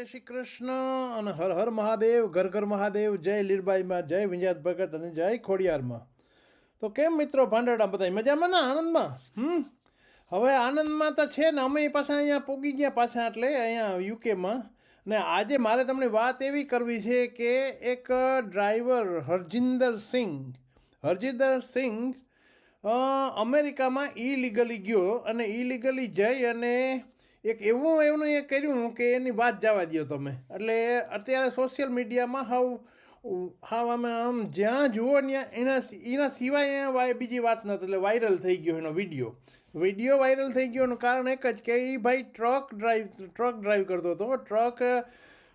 જય શ્રી કૃષ્ણ અને હર હર મહાદેવ, ઘર ઘર મહાદેવ, જય લીરબાઈમાં જય વિંજાત ભગત અને જય ખોડિયારમાં તો કેમ મિત્રો ભાંડડા બધા મજામાં ને આનંદમાં? હમ? હવે આનંદમાં તો છે ને, અમે પાછા અહીંયા પોગી ગયા પાછા એટલે અહીંયા યુકેમાં ને આજે મારે તમને વાત એવી કરવી છે કે એક ડ્રાઈવર હરજિંદર સિંઘ હરજિંદર સિંઘ અમેરિકામાં ઇલીગલી ગયો અને ઇલીગલી જઈ અને એક એવું એનું એ કર્યું કે એની વાત જવા દો તમે. એટલે અત્યારે સોશિયલ મીડિયામાં હાવ હાવ અમે આમ જ્યાં જુઓ ત્યાં એના એના સિવાય બીજી વાત નથી, એટલે વાયરલ થઈ ગયો એનો વીડિયો વીડિયો વાયરલ થઈ ગયો એનું કારણ એક જ કે એ ભાઈ ટ્રક ડ્રાઈવ ટ્રક ડ્રાઈવ કરતો હતો. ટ્રક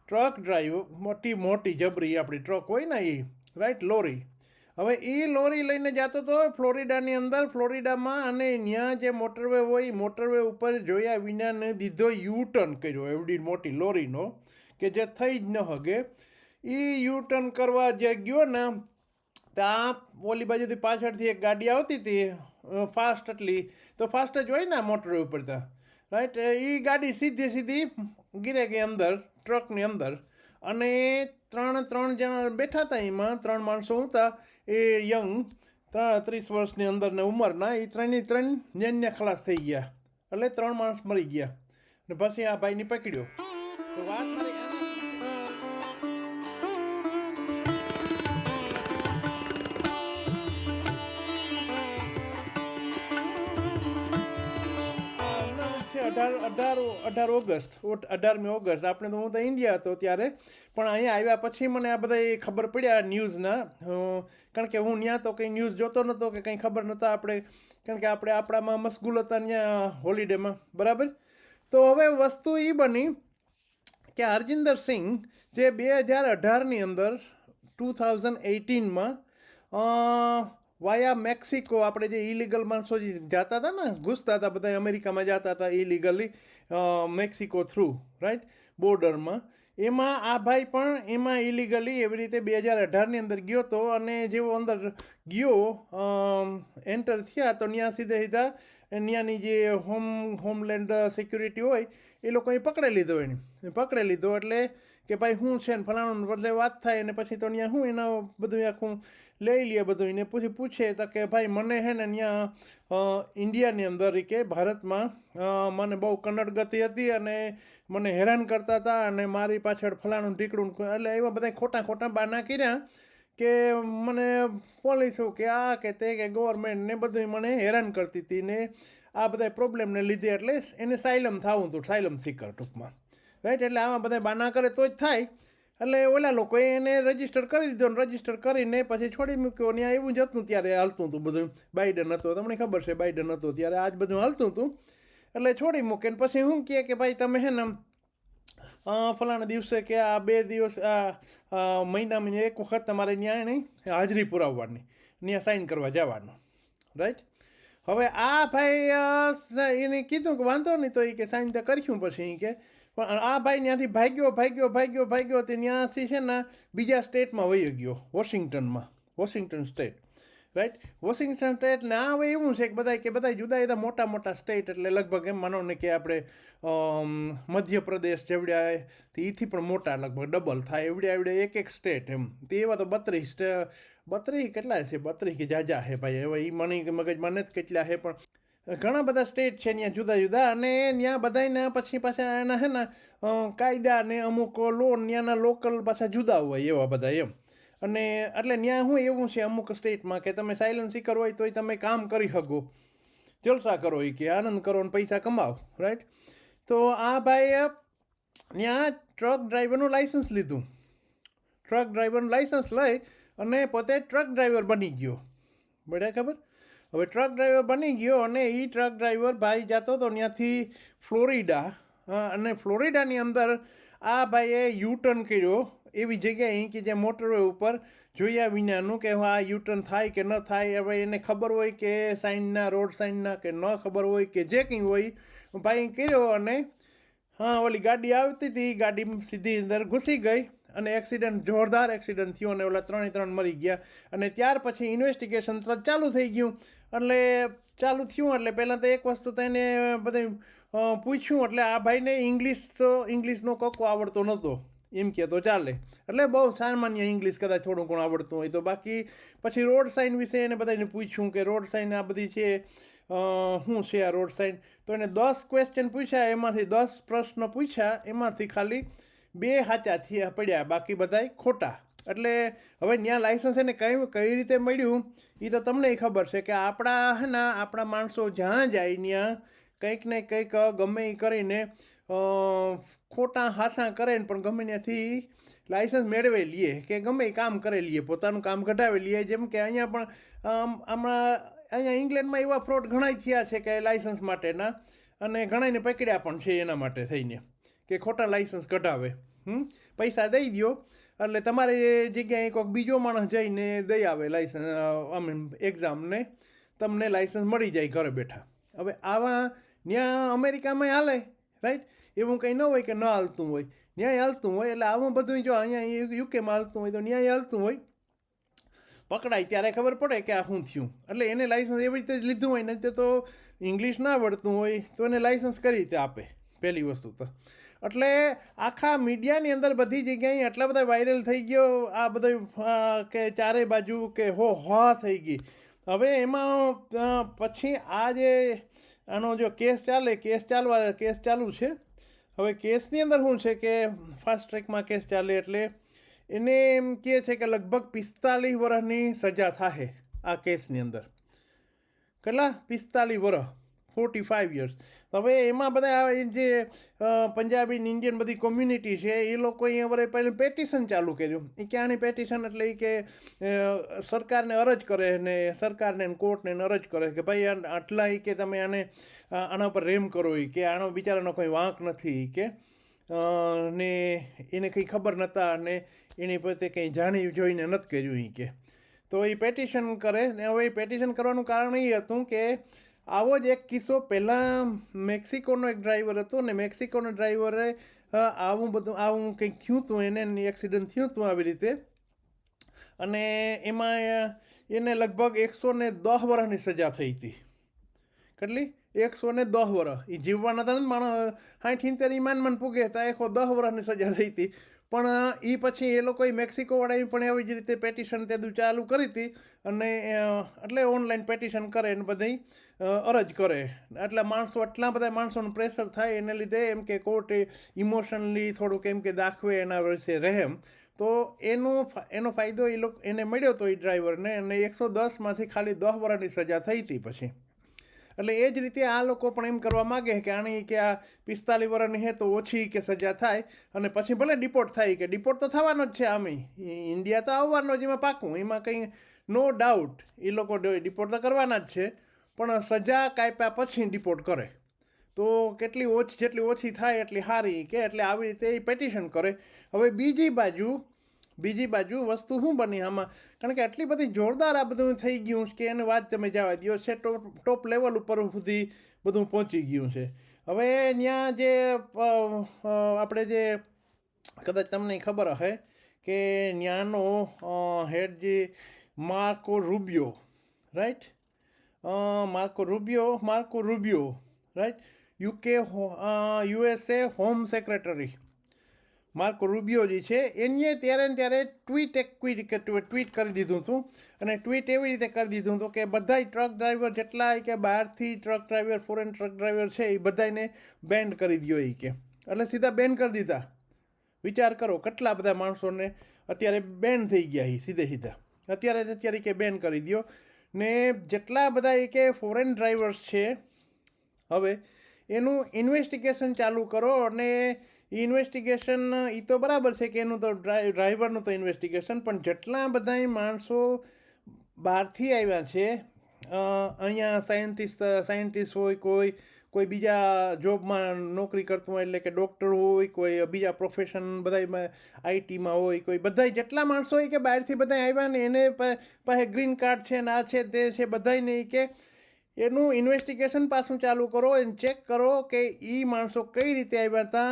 ટ્રક ડ્રાઈવ મોટી મોટી જબરી આપણી ટ્રક હોય ને એ રાઈટ લોરી હવે એ લોરી લઈને જતો હતો ફ્લોરિડાની અંદર, ફ્લોરિડામાં અને ત્યાં જે મોટરવે હોય મોટરવે ઉપર જોયા વિનાને દીધો યુ ટર્ન કર્યો, એવડી મોટી લોરીનો, કે જે થઈ જ ન હગે. એ યુ ટર્ન કરવા જે ગયો ને ત્યાં ઓલી બાજુથી પાછળથી એક ગાડી આવતી હતી ફાસ્ટ એટલી. તો ફાસ્ટ જ હોય ને મોટરવે ઉપર ત્યાં રાઈટ એ ગાડી સીધી સીધી ગીરે ગઈ અંદર ટ્રકની અંદર. અને ત્રણ ત્રણ જણા બેઠા હતા એમાં, ત્રણ માણસો હતા, એ યંગ ત્રણ, ત્રીસ વર્ષની અંદરને ઉંમરના, એ ત્રણે ત્રણ જન્ય ખલાસ થઈ ગયા. એટલે ત્રણ માણસ મરી ગયા. ને પછી આ ભાઈને પકડ્યો. વાત મારી અઢાર અઢાર અઢાર ઓગસ્ટ. અઢારમી ઓગસ્ટ. આપણે તો હું તો ઇન્ડિયા હતો ત્યારે. પણ અહીંયા આવ્યા પછી મને આ બધા ખબર પડ્યા ન્યૂઝના. કારણ કે હું ત્યાં તો કંઈ ન્યૂઝ જોતો નહોતો કે કંઈ ખબર નહોતા આપણે, કારણ કે આપણે આપણામાં મશગુલ હતા ત્યાં હોલિડેમાં. બરાબર? તો હવે વસ્તુ એ બની કે હરજિંદર સિંઘ જે બે હજાર અઢારની અંદર ટુ થાઉઝન્ડ એઇટીનમાં વાયા મેક્સિકો આપણે જે ઇલીગલ માણસો જે જતા હતા ને, ઘૂસતા હતા, બધા અમેરિકામાં જતા હતા ઇલીગલી મેક્સિકો થ્રુ રાઈટ બોર્ડરમાં. એમાં આ ભાઈ પણ એમાં ઇલીગલી એવી રીતે બે હજાર અઢારની અંદર ગયો હતો અને જેવો અંદર ગયો એન્ટર થયા તો ત્યાં સીધે સીધા ત્યાંની જે હોમ હોમલેન્ડ સિક્યુરિટી હોય એ લોકોએ પકડી લીધો એને. પકડી લીધો એટલે કે ભાઈ શું છે ને ફલાણું બદલે વાત થાય અને પછી તો ત્યાં શું એના બધું આખું લઈ લે બધું. એને પૂછી પૂછે તો કે ભાઈ, મને હે ને ત્યાં ઇન્ડિયાની અંદર કે ભારતમાં મને બહુ કન્નડ ગતિ હતી અને મને હેરાન કરતા હતા અને મારી પાછળ ફલાણું ઢીકડું એટલે એવા બધા ખોટા ખોટા બાના કર્યા કે મને પોલીસો કે આ કે તે કે ગવર્મેન્ટ ને બધું મને હેરાન કરતી હતી ને આ બધા પ્રોબ્લેમને લીધે એટલે એને સાયલમ થવું હતું, સાયલમ સીકર ટૂંકમાં. રાઈટ એટલે આમાં બધા બાના કરે તો જ થાય. એટલે ઓલા લોકોએ એને રજિસ્ટર કરી દીધો ને રજિસ્ટર કરીને પછી છોડી મૂક્યો ને એવું જ હતું ત્યારે હાલતું હતું બધું. બાઇડન હતો, તમને ખબર છે બાઇડન હતો ત્યારે આજ બધું હાલતું હતું. એટલે છોડી મૂકે ને પછી શું કહે કે ભાઈ તમે હે ને ફલાણા દિવસે કે આ બે દિવસ, આ મહિના મહિનામાં એક વખત તમારે ત્યાં નહીં હાજરી પુરાવવાની ત્યાં સાઇન કરવા જવાનું. રાઈટ હવે આ ભાઈ એને કીધું કે વાંધો નહીં તો એ કે સાઈન તો કરીશું પછી એ કે. પણ આ ભાઈ ત્યાંથી ભાગ્યો ભાગ્યો ભાગ્યો ભાગ્યો તે ત્યાંથી છે ને બીજા સ્ટેટમાં વહી ગયો, વોશિંગ્ટનમાં, Washington state right Washington state ને આ હવે એવું છે કે બધા કે બધા જુદા જુદા મોટા મોટા સ્ટેટ એટલે લગભગ એમ માનો ને કે આપણે મધ્યપ્રદેશ જેવડ્યા એથી પણ મોટા લગભગ ડબલ થાય એવડ્યા એવડે એક એક સ્ટેટ એમ. તે એવા તો બત્રીસ બત્રીસ કેટલા છે? બત્રીસ કે જાજા છે ભાઈ. હવે એ મને મગજમાં નથી કેટલા છે, પણ ઘણા બધા સ્ટેટ છે ત્યાં જુદા જુદા અને ત્યાં બધાને પછી પાછા એના હે ને કાયદા ને અમુક લોન ત્યાંના લોકલ પાછા જુદા હોય એવા બધા એમ. અને એટલે ત્યાં શું એવું છે અમુક સ્ટેટમાં કે તમે સાયલન્સ સીકર હોય તોય તમે કામ કરી શકો. જલસા કરો એ કે, આનંદ કરો ને પૈસા કમાવો રાઈટ તો આ ભાઈએ ત્યાં ટ્રક ડ્રાઈવરનું લાઇસન્સ લીધું. ટ્રક ડ્રાઈવરનું લાઇસન્સ લઈ અને પોતે ટ્રક ડ્રાઈવર બની ગયો. બધા ખબર? હવે ટ્રક ડ્રાઈવર બની ગયો અને એ ટ્રક ડ્રાઈવર ભાઈ જતો હતો ત્યાંથી ફ્લોરિડા અને ફ્લોરિડાની અંદર આ ભાઈએ યુ ટર્ન કર્યો. એવી જગ્યાએ કે જે મોટરવે ઉપર જોયા વિનાનું કે આ યુ ટર્ન થાય કે ન થાય, હવે એને ખબર હોય કે સાઇનના રોડ સાઇનના કે ન ખબર હોય કે જે કંઈ હોય. ભાઈ કર્યો અને હા, ઓલી ગાડી આવતી હતી ગાડી સીધી અંદર ઘૂસી ગઈ અને એક્સિડન્ટ જોરદાર એક્સિડન્ટ થયો અને ઓલા ત્રણે ત્રણ મરી ગયા. અને ત્યાર પછી ઇન્વેસ્ટિગેશન તરત ચાલુ થઈ ગયું. એટલે ચાલુ થયું, એટલે પહેલાં તો એક વસ્તુ તો એને બધે પૂછ્યું, એટલે આ ભાઈને ઇંગ્લિશ તો ઇંગ્લિશનો કક્કો આવડતો નહોતો એમ કે તો ચાલે. એટલે બહુ સામાન્ય ઇંગ્લિશ કદાચ થોડું ઘણું આવડતું હોય તો બાકી પછી રોડ સાઇન વિશે એને બધાને પૂછ્યું કે રોડ સાઇન આ બધી છે શું છે આ રોડ સાઇન તો એને દસ ક્વેશ્ચન પૂછ્યા, એમાંથી દસ પ્રશ્ન પૂછ્યા, એમાંથી ખાલી બે સાચા થયા પડ્યા, બાકી બધાય ખોટા. એટલે હવે ત્યાં લાઇસન્સ એને કઈ કઈ રીતે મળ્યું એ તો તમને ખબર છે કે આપણા ને, આપણા માણસો જ્યાં જાય ત્યાં કંઈક ને કંઈક ગમે એ કરીને ખોટા હાથા કરે ને પણ ગમે ત્યાંથી લાઇસન્સ મેળવી લઈએ કે ગમે એ કામ કરી લઈએ પોતાનું કામ કઢાવી લઈએ જેમ કે અહીંયા પણ હમણાં અહીંયા ઇંગ્લેન્ડમાં એવા ફ્રોડ ઘણા થયા છે કે લાઇસન્સ માટેના અને ઘણાને પકડ્યા પણ છે એના માટે થઈને કે ખોટા લાઇસન્સ કઢાવે. હમ? પૈસા દઈ દ્યો. એટલે તમારે એ જગ્યાએ કોઈક બીજો માણસ જઈને દઈ આવે લાઇસન્સ આમ એક્ઝામને તમને લાઇસન્સ મળી જાય ઘરે બેઠા. હવે આવા ત્યાં અમેરિકામાં હાલે રાઈટ એવું કંઈ ન હોય કે ન હાલતું હોય. ન્યાય હાલતું હોય એટલે આવું બધું જો અહીંયા યુકેમાં હાલતું હોય તો ન્યાય હાલતું હોય. પકડાય ત્યારે ખબર પડે કે આ શું થયું. એટલે એને લાઇસન્સ એવી રીતે જ લીધું હોય ને તો ઇંગ્લિશ ના આવડતું હોય, તો એને લાઇસન્સ કઈ રીતે આપે પહેલી વસ્તુ તો. એટલે આખા મીડિયાની અંદર બધી જગ્યાએ એટલા બધા વાયરલ થઈ ગયો, આ બધા કે ચારે બાજુ કે હો હા થઈ ગઈ. હવે એમાં પછી આ જે, આનો જો કેસ ચાલે, કેસ ચાલવા, કેસ ચાલુ છે. હવે કેસની અંદર શું છે કે ફાસ્ટ ટ્રેકમાં કેસ ચાલે એટલે એને એમ કહે છે કે લગભગ પિસ્તાલીસ વર્ષની સજા થાય આ કેસની અંદર. કેટલા? પિસ્તાલીસ વર્ષ ફોર્ટી ફાઇવ યર્સ હવે એમાં બધા જે પંજાબી ઇન્ડિયન બધી કોમ્યુનિટી છે, એ લોકોએ હવે પહેલાં પેટિશન ચાલુ કર્યું. એ ક્યાંની પેટિશન એટલે કે સરકારને અરજ કરે ને સરકારને કોર્ટને અરજ કરે કે ભાઈ આટલા એ કે તમે આને આના પર રેમ કરો એ કે આનો બિચારાનો કોઈ વાંક નથી કે. ને એને કંઈ ખબર નહોતા ને એની પોતે કંઈ જાણી જોઈને નથી કર્યું એ કે. તો એ પેટિશન કરે ને હવે એ પેટિશન કરવાનું કારણ એ હતું કે આવો જ એક કિસ્સો. પહેલાં મેક્સિકોનો એક ડ્રાઈવર હતો ને મેક્સિકોનો ડ્રાઈવરે આવું બધું, આવું કંઈક થયું હતું એને એક્સિડન્ટ થયું હતું આવી રીતે. અને એમાં એને લગભગ એકસો ને દસ વર્ષની સજા થઈ હતી. કેટલી? એકસો ને દસ વર્ષ એ જીવવાના હતા ને માણસ સાઠ ઇંતેર ઈમાન મન પૂગે હતા એકસો દસ વર્ષની સજા થઈ હતી. પણ એ પછી એ લોકોએ મેક્સિકોવાળાએ પણ આવી જ રીતે પેટિશન તે ચાલુ કરી હતી. અને એટલે ઓનલાઈન પેટિશન કરે ને બધી અરજ કરે. એટલે માણસો એટલા બધા માણસોનું પ્રેશર થાય એને લીધે એમ કે કોર્ટ ઇમોશનલી થોડુંક એમ કે દાખવે એના વિશે રહેમ. તો એનો એનો ફાયદો એ લોકો, એને મળ્યો હતો એ ડ્રાઈવરને અને એકસો દસમાંથી ખાલી દસ વર્ષની સજા થઈ હતી પછી. એટલે એ જ રીતે આ લોકો પણ એમ કરવા માગે કે આની કે આ પિસ્તાલીસ વર્ષની હે તો ઓછી કે સજા થાય અને પછી ભલે ડિપોર્ટ થાય કે ડિપોર્ટ તો થવાનો જ છે આમે. ઇન્ડિયા તો આવવાનો જ, એમાં પાકું. એમાં કંઈ નો ડાઉટ એ લોકો ડિપોર્ટ તો કરવાના જ છે. પણ સજા કાપ્યા પછી ડિપોર્ટ કરે. તો કેટલી ઓછી, જેટલી ઓછી થાય એટલી સારી કે એટલે આવી રીતે એ પેટિશન કરે. હવે બીજી બાજુ બીજી બાજુ વસ્તુ શું બની આમાં? કારણ કે આટલી બધી જોરદાર આ બધું થઈ ગયું છે કે એને વાત તમે જવા દો છે ટોપ ટોપ લેવલ ઉપર સુધી બધું પહોંચી ગયું છે. હવે ત્યાં જે આપણે જે, કદાચ તમને ખબર હશે કે ત્યાંનો હેડ જે Marco Rubio, right? Marco Rubio Marco Rubio right UK USA home secretary Marco Rubio જે છે એને ત્યારે ને ત્યારે ટ્વીટ એક ટ્વીટ કરી દીધું હતું. અને ટ્વીટ એવી રીતે કરી દીધું હતું કે બધાય ટ્રક ડ્રાઈવર જેટલા કે બહારથી truck driver foreign truck driver છે, એ બધાને બેન્ડ કરી દ્યો એ કે. એટલે સીધા બેન કરી દીધા. વિચાર કરો, કેટલા બધા માણસોને અત્યારે બેન થઈ ગયા એ સીધે સીધા. અત્યારે જ અત્યારે કે બેન કરી દ્યો. ને જેટલા બધા એ કે ફોરેન ડ્રાઈવર્સ છે, હવે એનું ઇન્વેસ્ટિગેશન ચાલુ કરો અને ઇન્વેસ્ટિગેશન એ તો બરાબર છે કે એનું તો ડ્રાઈ ડ્રાઈવરનું તો ઇન્વેસ્ટિગેશન પણ જેટલા બધા માણસો બહારથી આવ્યા છે અહીંયા સાયન્ટિસ્ટ સાયન્ટિસ્ટ હોય કોઈ કોઈ બીજા જોબમાં નોકરી કરતું હોય એટલે કે ડૉક્ટર હોય, કોઈ બીજા પ્રોફેશન બધામાં આઈટીમાં હોય, કોઈ બધા જેટલા માણસો હોય કે બહારથી બધા આવ્યા ને એને પાસે ગ્રીન કાર્ડ છે ને આ છે તે છે બધાને નહીં કે એનું ઇન્વેસ્ટિગેશન પાછું ચાલુ કરો એને ચેક કરો કે એ માણસો કઈ રીતે આવ્યા હતા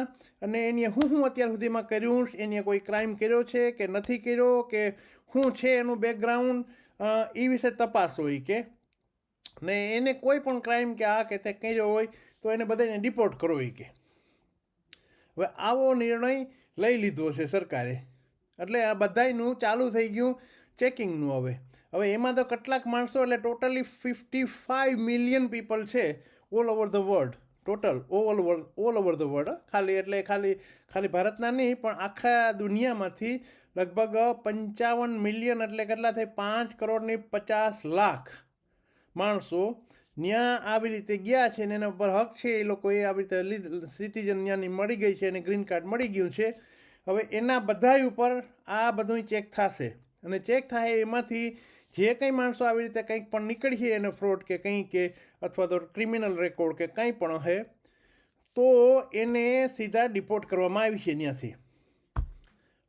અને એની હું હું અત્યાર સુધીમાં કર્યું, એની કોઈ ક્રાઇમ કર્યો છે કે નથી કર્યો, કે શું છે એનું બેકગ્રાઉન્ડ એ વિશે તપાસ હોય કે. ને એને કોઈ પણ ક્રાઇમ કે આ કે તે કર્યો હોય, તો એને બધાને ડિપોર્ટ કરો એ કે. હવે આવો નિર્ણય લઈ લીધો છે સરકારે. એટલે આ બધાયનું ચાલુ થઈ ગયું ચેકિંગનું હવે. હવે એમાં તો કેટલાક માણસો, એટલે totally fifty five million people છે all over the world total all over all over the world ખાલી એટલે ખાલી ખાલી ભારતના નહીં, પણ આખા દુનિયામાંથી લગભગ પંચાવન મિલિયન એટલે કેટલા થાય? પાંચ કરોડની પચાસ લાખ માણસો ત્યાં આવી રીતે ગયા છે ને એના ઉપર હક છે, એ લોકોએ આવી રીતે સિટીઝન ત્યાંની મળી ગઈ છે અને ગ્રીન કાર્ડ મળી ગયું છે. હવે એના બધાય ઉપર આ બધું ચેક થશે. અને ચેક થાય એમાંથી જે કંઈ માણસો આવી રીતે કંઈક પણ નીકળીએ એને ફ્રોડ કે કંઈ કે અથવા તો ક્રિમિનલ રેકોર્ડ કે કંઈ પણ હે, તો એને સીધા ડિપોર્ટ કરવામાં આવી છે ત્યાંથી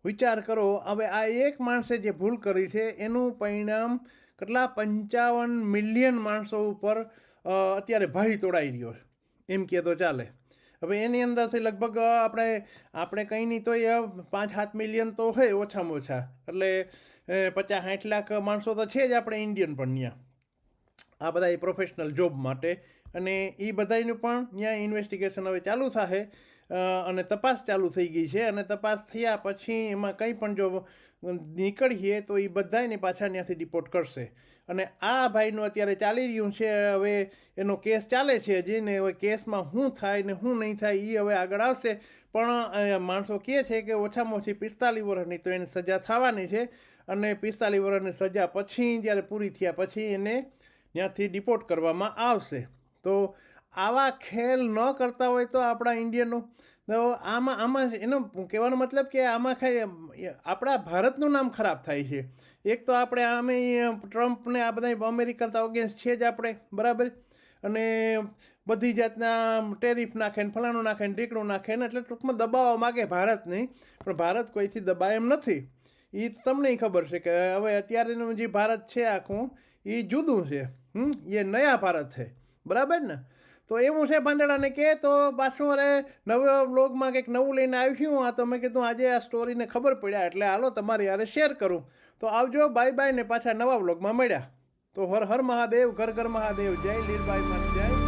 વિચાર કરો, હવે આ એક માણસે જે ભૂલ કરી છે, એનું પરિણામ કેટલા પંચાવન મિલિયન માણસો ઉપર અત્યારે ભય તોડાઈ રહ્યો છે. એમ કહે તો ચાલે. હવે એની અંદરથી લગભગ આપણે આપણે કંઈ નહીં તો એ પાંચ સાત મિલિયન તો હોય ઓછામાં ઓછા. એટલે પચાસ સાઠ લાખ માણસો તો છે જ આપણે ઇન્ડિયન પણ ત્યાં આ બધા એ પ્રોફેશનલ જોબ માટે. અને એ બધાયનું પણ ત્યાં ઇન્વેસ્ટિગેશન હવે ચાલુ થશે અને તપાસ ચાલુ થઈ ગઈ છે. અને તપાસ થયા પછી એમાં કંઈ પણ જો નીકળીએ તો એ બધાને પાછા ત્યાંથી ડિપોર્ટ કરશે. અને આ ભાઈનું અત્યારે ચાલી રહ્યું છે, હવે એનો કેસ ચાલે છે હજી ને હવે કેસમાં શું થાય ને શું નહીં થાય એ હવે આગળ આવશે. પણ માણસો કહે છે કે ઓછામાં ઓછી પિસ્તાલીસ વર્ષની તો એની સજા થવાની છે. અને પિસ્તાલીસ વર્ષની સજા પછી, જ્યારે પૂરી થયા પછી એને ત્યાંથી ડિપોર્ટ કરવામાં આવશે. તો આવા ખેલ ન કરતા હોય તો આપણા ઇન્ડિયનો તો આમાં આમાં એનો કહેવાનો મતલબ કે આમાં ખાલી આપણા ભારતનું નામ ખરાબ થાય છે. એક તો આપણે આમે ટ્રમ્પને આ બધા અમેરિકા તો અગેન્સ્ટ છે જ આપણે, બરાબર? અને બધી જાતના ટેરિફ નાખે ને ફલાણું નાખે ને ઢીકણું નાખે ને એટલે ટૂંકમાં દબાવવા માગે ભારત નહીં, પણ ભારત કોઈથી દબાય એમ નથી. એ તમને ખબર છે કે હવે અત્યારેનું જે ભારત છે આખું એ જુદું છે. હમ? એ નયા ભારત છે. બરાબર ને? તો એવું છે પાંદડાને કે તો પાછું અરે નવો બ્લોગમાં કંઈક નવું લઈને આવ્યું આ તો મેં કીધું આજે આ સ્ટોરીને ખબર પડ્યા, એટલે હાલો તમારી યારે શેર કરું. તો આવજો બાય બાય ને પાછા નવા બ્લોગમાં મળ્યા. તો હર હર મહાદેવ, ઘર ઘર મહાદેવ. જય લીલબાઈ માં જય